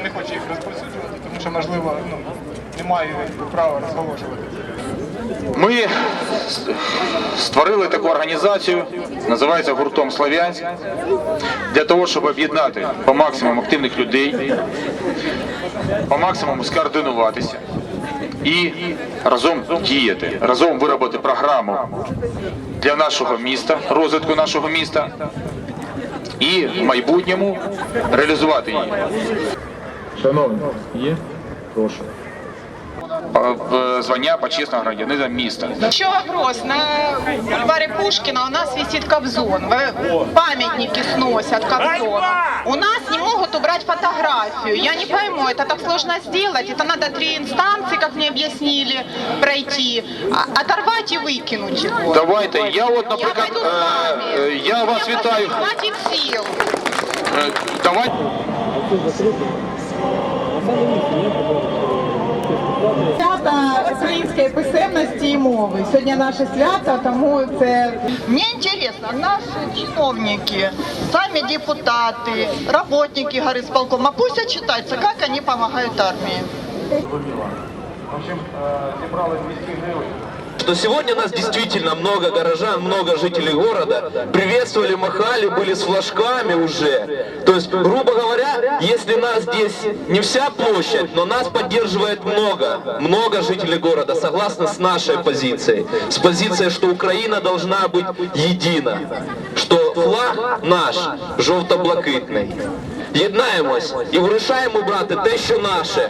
не хочу їх розповсюджувати, тому що, можливо, ну, не маю права розголошувати. Ми створили таку організацію, називається гуртом Слов'янськ, для того, щоб об'єднати по максимуму активних людей, по максимуму скоординуватися і разом діяти, разом виробити програму для нашого міста, розвитку нашого міста і в майбутньому реалізувати її. Шановні, є? Прошу. Е, в Звання почесного громадянина міста. Еще вопрос. На бульваре Пушкина у нас висит Кобзон. Вы- Памятники сносят Кобзона. У нас не могут убрать фотографию. Я не пойму, это так сложно сделать. Это надо три инстанции, как мне объяснили, пройти. А- Оторвать и выкинуть его. Давайте, я от, Я наприклад, пойду с е, вами. е, я вас Мне вітаю. просто Хватит сил. Е, Давайте. Свята української писемності і мови. Сьогодні наше свято, тому це Мне интересно, наши чиновники, сами депутаты, работники горисполкома, пусть отчитаются, как они помогают армии. В общем, е, зібрали 200 гривень. что сегодня нас действительно много горожан, много жителей города приветствовали, махали, были с флажками уже. То есть, грубо говоря, если нас здесь не вся площадь, но нас поддерживает много, много жителей города, согласно с нашей позицией. С позицией, что Украина должна быть едина, что флаг наш жовто-блакитний. Єднаємось і вирішаємо брати те, що наше.